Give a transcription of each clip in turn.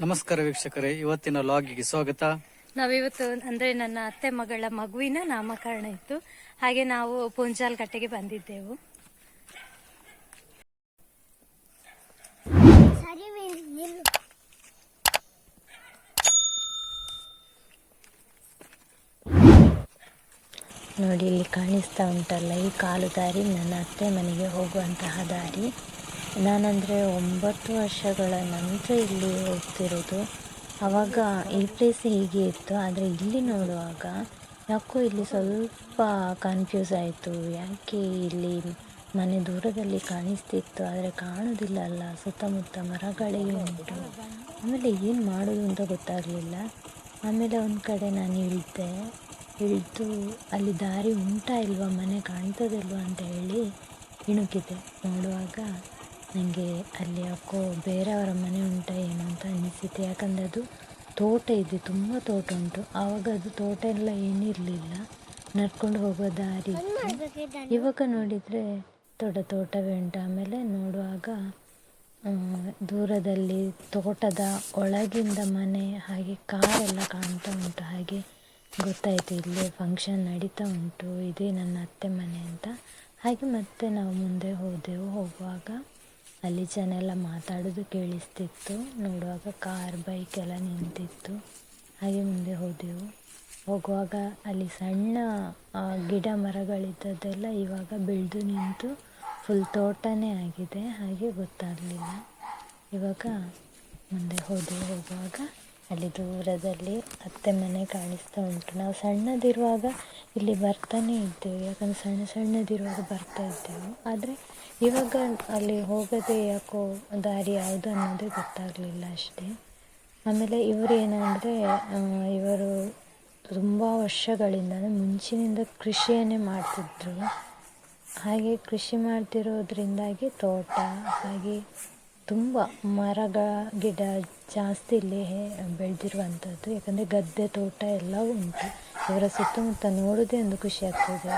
ನಮಸ್ಕಾರ ವೀಕ್ಷಕರೇ ಇವತ್ತಿನ ಲಾಗಿಗೆ ಸ್ವಾಗತ. ನಾವಿವತ್ತು ಅಂದ್ರೆ ನನ್ನ ಅತ್ತೆ ಮಗಳ ಮಗುವಿನ ನಾಮಕರಣ ಇತ್ತು. ಹಾಗೆ ನಾವು ಪುಂಜಾಲ್ ಕಟ್ಟೆಗೆ ಬಂದಿದ್ದೆವು. ನೋಡಿ ಇಲ್ಲಿ ಕಾಣಿಸ್ತಾ ಉಂಟಲ್ಲ ಈ ಕಾಲು ದಾರಿ ನನ್ನ ಅತ್ತೆ ಮನೆಗೆ ಹೋಗುವಂತಹ ದಾರಿ. ನಾನಂದರೆ ಒಂಬತ್ತು ವರ್ಷಗಳ ನಂತರ ಇಲ್ಲಿ ಹೋಗ್ತಿರೋದು. ಆವಾಗ ಈ ಪ್ಲೇಸ್ ಹೀಗೆ ಇತ್ತು. ಆದರೆ ಇಲ್ಲಿ ನೋಡುವಾಗ ಯಾಕೋ ಇಲ್ಲಿ ಸ್ವಲ್ಪ ಕನ್ಫ್ಯೂಸ್ ಆಯಿತು. ಯಾಕೆ ಇಲ್ಲಿ ಮನೆ ದೂರದಲ್ಲಿ ಕಾಣಿಸ್ತಿತ್ತು, ಆದರೆ ಕಾಣೋದಿಲ್ಲ ಅಲ್ಲ. ಸುತ್ತಮುತ್ತ ಮರಗಳೇ ಉಂಟು. ಆಮೇಲೆ ಏನು ಮಾಡೋದು ಅಂತ ಗೊತ್ತಾಗಲಿಲ್ಲ. ಆಮೇಲೆ ಒಂದು ಕಡೆ ನಾನು ಇಳಿದೆ, ಇಳಿದು ಅಲ್ಲಿ ದಾರಿ ಉಂಟಾ ಇಲ್ವಾ, ಮನೆ ಕಾಣ್ತದಿಲ್ವ ಅಂತ ಹೇಳಿ ಇಣುಕಿದೆ ನೋಡುವಾಗ. ನನಗೆ ಅಲ್ಲಿ ಯಾಕೋ ಬೇರೆಯವರ ಮನೆ ಉಂಟ ಏನು ಅಂತ ಅನಿಸಿತು. ಯಾಕಂದರೆ ಅದು ತೋಟ ಇದೆ, ತುಂಬ ತೋಟ ಉಂಟು. ಆವಾಗ ಅದು ತೋಟ ಎಲ್ಲ ಏನಿರಲಿಲ್ಲ. ನಡ್ಕೊಂಡು ಹೋಗೋ ದಾರಿ. ಇವಾಗ ನೋಡಿದರೆ ದೊಡ್ಡ ತೋಟವೇ ಉಂಟು. ಆಮೇಲೆ ನೋಡುವಾಗ ದೂರದಲ್ಲಿ ತೋಟದ ಒಳಗಿಂದ ಮನೆ, ಹಾಗೆ ಕಾರೆಲ್ಲ ಕಾಣ್ತಾ ಉಂಟು. ಹಾಗೆ ಗೊತ್ತಾಯಿತು ಇಲ್ಲಿ ಫಂಕ್ಷನ್ ನಡೀತಾ ಉಂಟು. ಇದೇ ನನ್ನ ಅತ್ತೆ ಮನೆ ಅಂತ. ಹಾಗೆ ಮತ್ತೆ ನಾವು ಮುಂದೆ ಹೋದೆವು. ಹೋಗುವಾಗ ಅಲ್ಲಿ ಜನ ಎಲ್ಲ ಮಾತಾಡೋದು ಕೇಳಿಸ್ತಿತ್ತು. ನೋಡುವಾಗ ಕಾರ್ ಬೈಕ್ ಎಲ್ಲ ನಿಂತಿತ್ತು. ಹಾಗೆ ಮುಂದೆ ಹೋದೆವು. ಹೋಗುವಾಗ ಅಲ್ಲಿ ಸಣ್ಣ ಗಿಡ ಮರಗಳಿದ್ದದ್ದೆಲ್ಲ ಇವಾಗ ಬೆಳೆದು ನಿಂತು ಫುಲ್ ತೋಟನೇ ಆಗಿದೆ. ಹಾಗೆ ಗೊತ್ತಾಗಲಿಲ್ಲ. ಇವಾಗ ಮುಂದೆ ಹೋದೆವು. ಹೋಗುವಾಗ ಅಲ್ಲಿ ದೂರದಲ್ಲಿ ಅತ್ತೆ ಮನೆ ಕಾಣಿಸ್ತಾ ಉಂಟು. ನಾವು ಸಣ್ಣದಿರುವಾಗ ಇಲ್ಲಿ ಬರ್ತಾನೆ ಇದ್ದೇವೆ. ಯಾಕಂದರೆ ಸಣ್ಣ ಸಣ್ಣದಿರುವಾಗ ಬರ್ತಾ ಇದ್ದೆವು. ಆದರೆ ಇವಾಗ ಅಲ್ಲಿ ಹೋಗದೆ ಯಾಕೋ ದಾರಿ ಯಾವುದು ಅನ್ನೋದೇ ಗೊತ್ತಾಗಲಿಲ್ಲ ಅಷ್ಟೇ. ಆಮೇಲೆ ಇವರು ಏನಂದರೆ ಇವರು ತುಂಬ ವರ್ಷಗಳಿಂದ ಮುಂಚಿನಿಂದ ಕೃಷಿಯನ್ನೇ ಮಾಡ್ತಿದ್ರು. ಹಾಗೆ ಕೃಷಿ ಮಾಡ್ತಿರೋದ್ರಿಂದಾಗಿ ತೋಟ, ಹಾಗೆ ತುಂಬ ಮರಗ, ಗಿಡ ಜಾಸ್ತಿ ಇಲ್ಲಿ ಬೆಳೆದಿರುವಂಥದ್ದು. ಯಾಕಂದರೆ ಗದ್ದೆ, ತೋಟ ಎಲ್ಲ ಉಂಟು. ಇವರ ಸುತ್ತಮುತ್ತ ನೋಡೋದೇ ಒಂದು ಖುಷಿ ಆಗ್ತದೆ.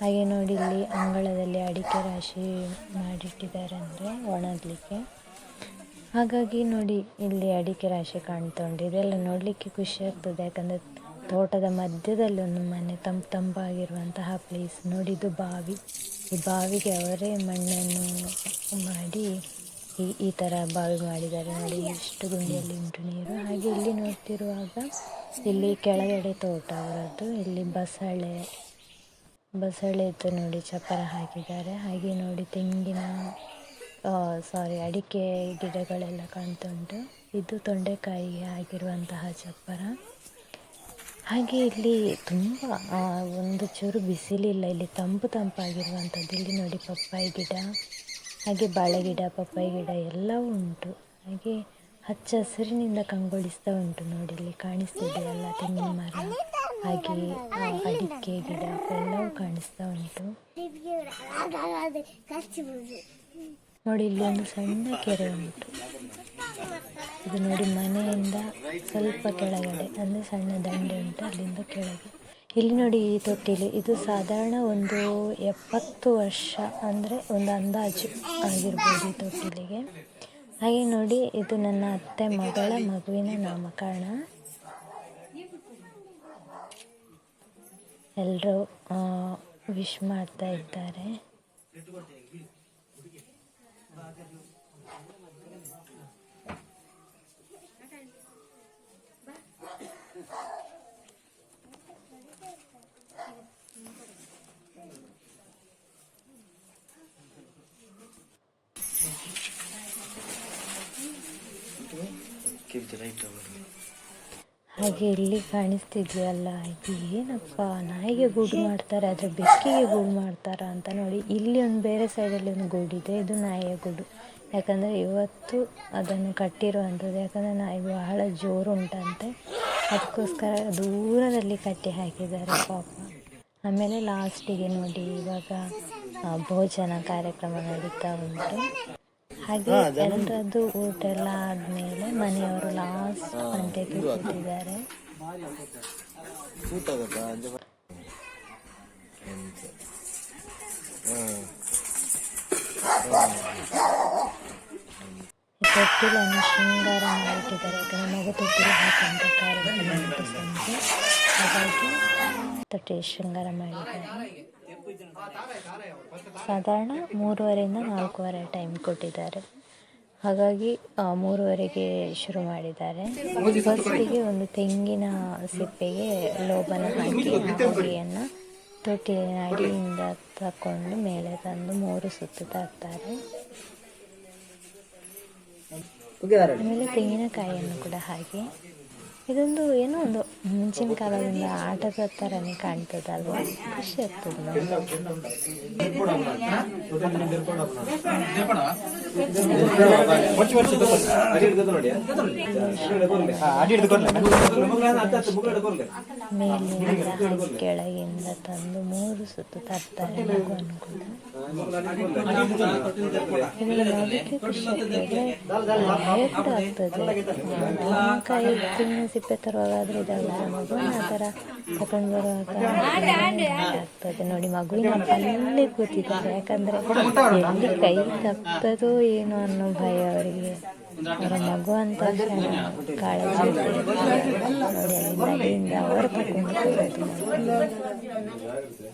ಹಾಗೆ ನೋಡಿ ಇಲ್ಲಿ ಅಂಗಳದಲ್ಲಿ ಅಡಿಕೆ ರಾಶಿ ಮಾಡಿಟ್ಟಿದ್ದಾರೆ ಅಂದರೆ ಒಣಗಲಿಕ್ಕೆ. ಹಾಗಾಗಿ ನೋಡಿ ಇಲ್ಲಿ ಅಡಿಕೆ ರಾಶಿ ಕಾಣ್ತೊಂಡು ಇದೆಲ್ಲ ನೋಡಲಿಕ್ಕೆ ಖುಷಿ ಆಗ್ತದೆ. ಯಾಕಂದರೆ ತೋಟದ ಮಧ್ಯದಲ್ಲಿ ಒಂದು ಮನೆ, ತಂಪು ತಂಪಾಗಿರುವಂತಹ ಪ್ಲೇಸ್ ನೋಡಿದ್ದು ಬಾವಿ. ಈ ಬಾವಿಗೆ ಅವರೇ ಮಣ್ಣನ್ನು ಮಾಡಿ ಈ ಈ ಥರ ಬಾವಿ ಮಾಡಿದ್ದಾರೆ ನೋಡಿ ಎಷ್ಟು ಗುಂಡಿಯಲ್ಲಿ ಉಂಟು ನೀರು. ಹಾಗೆ ಇಲ್ಲಿ ನೋಡ್ತಿರುವಾಗ ಇಲ್ಲಿ ಕೆಳಗಡೆ ತೋಟ ಅವರದ್ದು. ಇಲ್ಲಿ ಬಸಳೆ ಬಸಳೆ ಇತ್ತು ನೋಡಿ, ಚಪ್ಪರ ಹಾಕಿದ್ದಾರೆ. ಹಾಗೆ ನೋಡಿ ತೆಂಗಿನ ಸಾರಿ ಅಡಿಕೆ ಗಿಡಗಳೆಲ್ಲ ಕಾಣ್ತುಂಟು. ಇದು ತೊಂಡೆಕಾಯಿಗೆ ಆಗಿರುವಂತಹ ಚಪ್ಪರ. ಹಾಗೆ ಇಲ್ಲಿ ತುಂಬ ಒಂದು ಚೂರು ಬಿಸಿಲಿಲ್ಲ. ಇಲ್ಲಿ ತಂಪು ತಂಪಾಗಿರುವಂಥದ್ದು. ಇಲ್ಲಿ ನೋಡಿ ಪಪ್ಪಾಯಿ ಗಿಡ. ಹಾಗೆ ಬಾಳೆ ಗಿಡ ಪಪ್ಪಾಯಿ ಗಿಡ ಎಲ್ಲವೂ ಉಂಟು. ಹಾಗೆ ಹಚ್ಚ ಹಸಿರಿನಿಂದ ಕಂಗೊಳಿಸ್ತಾ ಉಂಟು ನೋಡಿ ಇಲ್ಲಿ ಕಾಣಿಸ್ತಿದೆಯಲ್ಲ ತೆಂಗಿನ ಮರ, ಹಾಗೆ ಅಡಿಕೆ ಗಿಡ ಎಲ್ಲವೂ ಕಾಣಿಸ್ತಾ ಉಂಟು. ನೋಡಿ, ಇಲ್ಲಿ ಒಂದು ಸಣ್ಣ ಕೆರೆ ಉಂಟು. ಇದು ನೋಡಿ ಮನೆಯಿಂದ ಸ್ವಲ್ಪ ಕೆಳಗಡೆ, ಅಂದರೆ ಸಣ್ಣ ದಂಡೆ ಉಂಟು, ಅಲ್ಲಿಂದ ಕೆಳಗೆ. ಇಲ್ಲಿ ನೋಡಿ ಈ ತೊಟ್ಟಿಲು. ಇದು ಸಾಧಾರಣ ಒಂದು ಎಪ್ಪತ್ತು ವರ್ಷ ಅಂದರೆ ಒಂದು ಅಂದಾಜು ಆಗಿರ್ಬೋದು ಈ ತೊಟ್ಟಿಲಿಗೆ. ಹಾಗೆ ನೋಡಿ, ಇದು ನನ್ನ ಅತ್ತೆ ಮಗಳ ಮಗುವಿನ ನಾಮಕರಣ. ಎಲ್ಲರೂ ವಿಶ್ ಮಾಡ್ತಾ ಇದ್ದಾರೆ. ಹಾಗೆ ಇಲ್ಲಿ ಕಾಣಿಸ್ತಿದ್ಯಲ್ಲ, ಇದು ಏನಪ್ಪ? ನಾಯಿಗೆ ಗೂಡು ಮಾಡ್ತಾರೆ, ಆದರೆ ಬೆಕ್ಕಿಗೆ ಗೂಡು ಮಾಡ್ತಾರ ಅಂತ ನೋಡಿ. ಇಲ್ಲಿ ಒಂದು ಬೇರೆ ಸೈಡಲ್ಲಿ ಒಂದು ಗೂಡಿದೆ ಇದು ನಾಯಿಯ ಗೂಡು. ಯಾಕಂದರೆ ಇವತ್ತು ಅದನ್ನು ಕಟ್ಟಿರುವಂಥದ್ದು ಯಾಕಂದರೆ ನಾಯಿ ಬಹಳ ಜೋರು ಉಂಟಂತೆ. ಅದಕ್ಕೋಸ್ಕರ ದೂರದಲ್ಲಿ ಕಟ್ಟಿ ಹಾಕಿದ್ದಾರೆ ಪಾಪ. ಆಮೇಲೆ ಲಾಸ್ಟಿಗೆ ನೋಡಿ, ಇವಾಗ ಭೋಜನ ಕಾರ್ಯಕ್ರಮ ನಡೀತಾ ಉಂಟು. ಹಾಗೆ ಎಲ್ಲರದ್ದು ಊಟ ಎಲ್ಲ ಆದಮೇಲೆ ಮನೆಯವರು ಲಾಸ್ಟ್ ಗಂಟೆಗೆ ಕೂತಿದ್ದಾರೆ. ತೊಟ್ಟಿಲನ್ನು ಶೃಂಗಾರ ಮಾಡಿಟ್ಟಿದ್ದಾರೆ. ಯಾಕಂದರೆ ಮಗು ತೊಟ್ಟಿಲು ಕಾರ್ಯಕ್ರಮ ಸಂಜೆ. ಹಾಗಾಗಿ ತೊಟ್ಟಿ ಶೃಂಗಾರ ಮಾಡಿದ್ದಾರೆ. ಸಾಧಾರಣ ಮೂರುವರೆಯಿಂದ ನಾಲ್ಕೂವರೆ ಟೈಮ್ ಕೊಟ್ಟಿದ್ದಾರೆ. ಹಾಗಾಗಿ ಮೂರುವರೆಗೆ ಶುರು ಮಾಡಿದ್ದಾರೆ. ಫಸ್ಟಿಗೆ ಒಂದು ತೆಂಗಿನ ಸಿಪ್ಪೆಗೆ ಲೋಬನ ಹಾಕಿ ಹುಡಿಯನ್ನು ತೊಟ್ಟಿನ ಅಡಿಯಿಂದ ತಕೊಂಡು ಮೇಲೆ ತಂದು ಮೂರು ಸುತ್ತು ತಾಕ್ತಾರೆ ಆಮೇಲೆ ತೆಂಗಿನಕಾಯಿಯನ್ನು ಕೂಡ ಹಾಗೆ ಇದೊಂದು ಏನೋ ಒಂದು ಮುಂಚಿನ ಕಾಲದಿಂದ ಆಟದ ಥರನೇ ಕಾಣ್ತದಲ್ವಾ? ಖುಷಿ ಆಗ್ತದೆ. ಮೇಲಿಂದ ಕೆಳಗಿಂದ ತಂದು ಮೂರು ಸುತ್ತು ತರ್ತಾರೆ ಖುಷಿ ಆಗ್ತದೆ. ಕೈ ತೆಂಗಿನ ಸಿಪ್ಪೆ ತರುವಾಗಾದ್ರೆ ಇದಲ್ಲ ಮಗುವಿನ ಆ ಥರ ತಕೊಂಡು ಬರುವಾಗ ಆಗ್ತದೆ. ನೋಡಿ, ಮಗುವಿನ ಅಲ್ಲೇ ಕೂತಿದ್ದಾರೆ ಯಾಕಂದ್ರೆ ಎಲ್ಲಿ ಕೈ ತಪ್ಪದೋ ಏನೋ ಅನ್ನೋ ಭಯ ಅವರಿಗೆ. ಅವರ ಮಗು ಅಂತ ಕಾಳಜಿ. ನೋಡಿ ಅಲ್ಲಿ ನದಿಯಿಂದ ಅವರು ಹೋಗೋದು.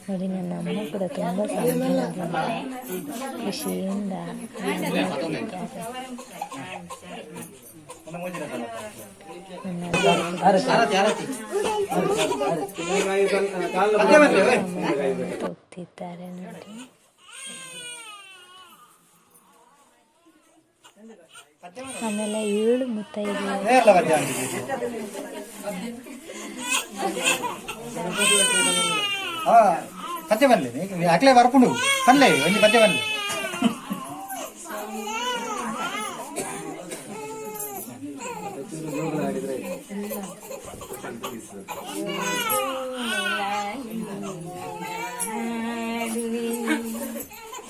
ನೋಡಿ, ನನ್ನ ಅಮ್ಮ ಕೂಡ ತುಂಬ ಸಮಾಧಾನದಿಂದ ಖುಷಿಯಿಂದ. ಮಾಡ್ತಿದ್ದಾರೆ. ನನ್ನ ಹೋಗ್ತಿದ್ದಾರೆ ನೋಡಿ ಆಮೇಲೆ ಏಳು ಮುತ್ತೈದು ಪದ್ಯ ಬರಲಿ ಅಕ್ಲೆ ಬರ್ಪುಂಡು ಪಲ್ಲೆ ಒಂದು ಪದ್ಯ ಬರಲಿ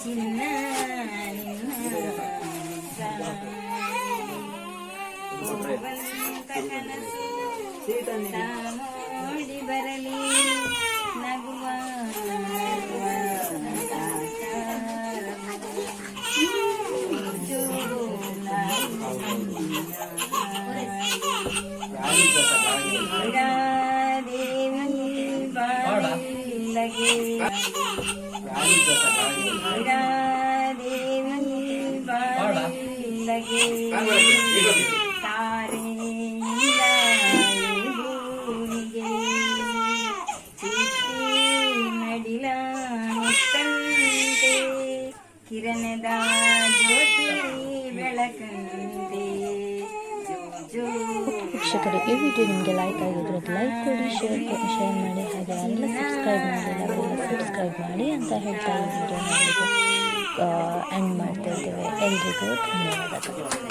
ಚಿನ್ನ ನೋಡಿ ಕಿರಣದ ಜ್ಯೋತಿ ಬೆಳಕಂತೆ ಜೋ ಜೋ ವೀಕ್ಷಕರೇ ಈ ವಿಡಿಯೋ ನಿಮಗೆ ಲೈಕ್ ಆಗಿದ್ರೆ ಲೈಕ್ ಕೊಡಿ ಶೇರ್ ಕೊಡಿ ಶೇರ್ ಮಾಡಿ, ಹಾಗೆ ಎಲ್ಲ ಸಬ್ಸ್ಕ್ರೈಬ್ ಅವರೆಲ್ಲ ಸಬ್ಸ್ಕ್ರೈಬ್ ಮಾಡಿ ಅಂತ ಹೇಳ್ತಾ ಈ ವಿಡಿಯೋ ಎಂಡ್ ಮಾಡ್ತಾ ಇದ್ದೇವೆ. ಎಲ್ರಿಗೂ ಧನ್ಯವಾದಗಳು.